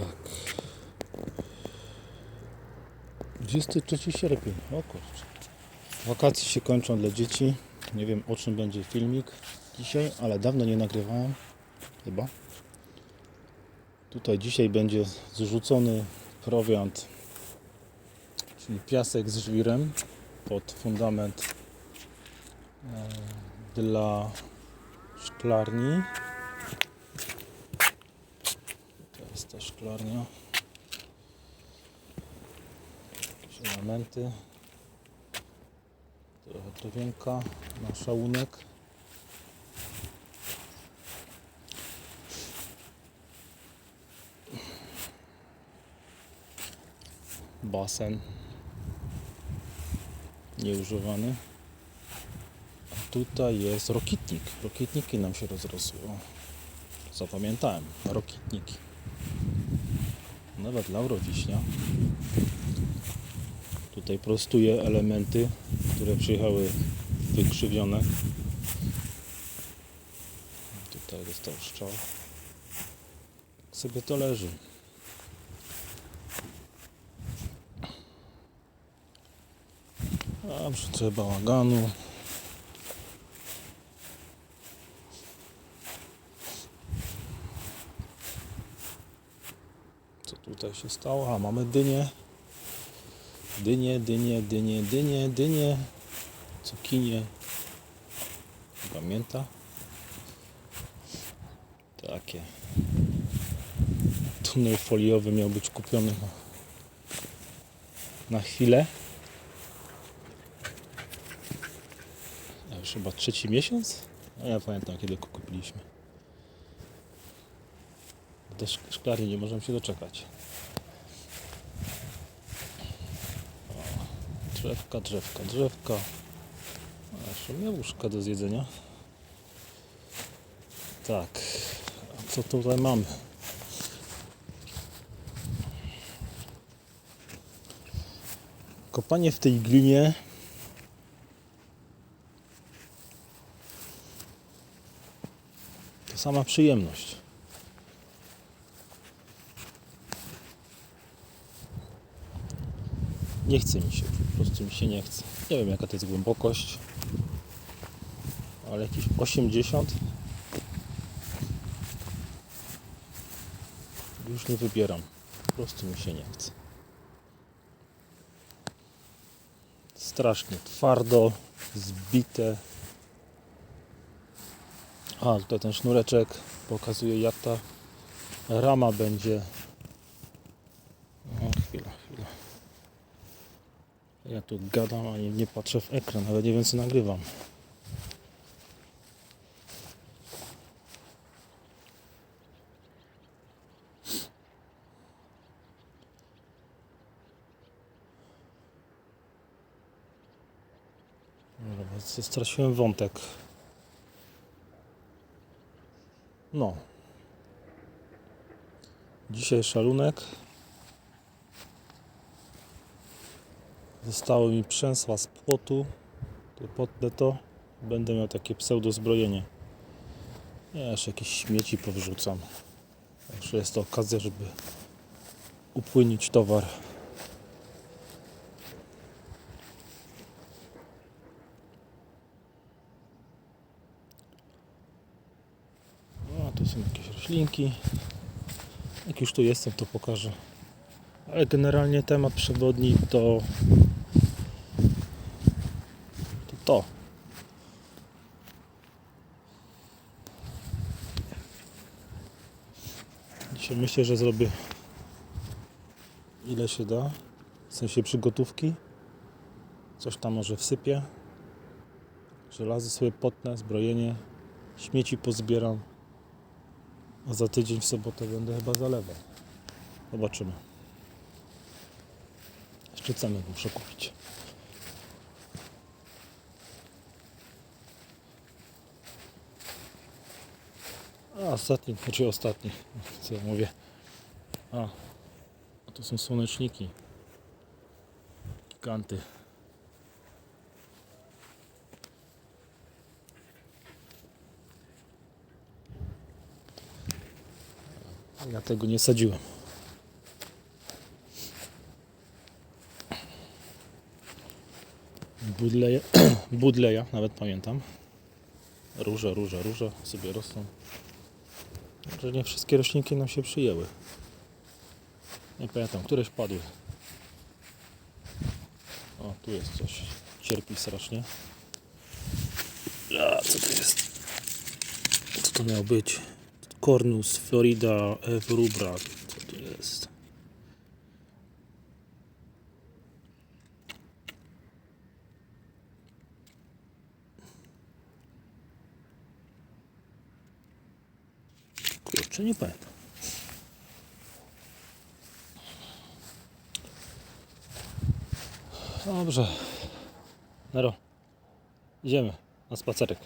Tak. 23 sierpień. O kurczę. Wakacje się kończą dla dzieci. Nie wiem o czym będzie filmik dzisiaj, ale dawno nie nagrywałem. Chyba. Tutaj dzisiaj będzie zrzucony prowiant, czyli piasek z żwirem pod fundament e, dla szklarni. To jest ta szklarnia. Jakieś elementy. Trochę drewienka na szałunek. Basen nieużywany. A tutaj jest rokitnik. Rokitniki nam się rozrosły. Zapamiętałem. Rokitniki. Nawet Laurowiśnia. Tutaj prostuje elementy, które przyjechały wykrzywione. Tutaj dostał strzał. Jak sobie to leży. Dobrze, trochę bałaganu. Co tutaj się stało? A mamy dynię. Dynie, dynie, dynie, dynie, dynie. Cukinie. Pamięta? Takie. Tunel foliowy miał być kupiony na, chwilę. Już chyba trzeci miesiąc? A ja pamiętam kiedy go kupiliśmy. Do szk- szklarni nie możemy się doczekać. O, Drzewka, drzewka, drzewka. A jeszcze jabłuszka do zjedzenia. Tak. A co tutaj mamy? Kopanie w tej glinie to sama przyjemność. Nie chce mi się, po prostu mi się nie chce. Nie wiem jaka to jest głębokość, ale jakieś 80 już nie wybieram. Po prostu mi się nie chce. Strasznie twardo, zbite. A, tutaj ten sznureczek pokazuje jak ta rama będzie. O, chwila, chwila. Ja tu gadam, a nie, nie patrzę w ekran, ale nie wiem co nagrywam. Straciłem wątek. No. Dzisiaj szalunek. Zostało mi przęsła z płotu. Tu Potnę to. Będę miał takie pseudo zbrojenie. Ja jeszcze jakieś śmieci powrzucam. Także jest to okazja, żeby upłynić towar. No, tu są jakieś roślinki. Jak już tu jestem, to pokażę. Ale generalnie temat przewodni to to. Dzisiaj myślę, że zrobię ile się da. W sensie przygotówki. Coś tam może wsypię. Żelazo sobie potnę, zbrojenie. Śmieci pozbieram. A za tydzień w sobotę będę chyba zalewał. Zobaczymy. Jeszcze ceny muszę kupić. Ostatni, znaczy ostatni, co ja mówię. A, a to są słoneczniki. Giganty. Ja tego nie sadziłem. Budleja, budleja nawet pamiętam. Róża, róża, róża sobie rosną. Że nie wszystkie roślinki nam się przyjęły. Nie pamiętam, któreś padły. O, tu jest coś. Cierpi strasznie. A, co to jest? Co to miał być? Cornus, Florida, F. rubra. Co to jest? Kurczę, nie pamiętam. Dobrze. Nero, idziemy na spacerek.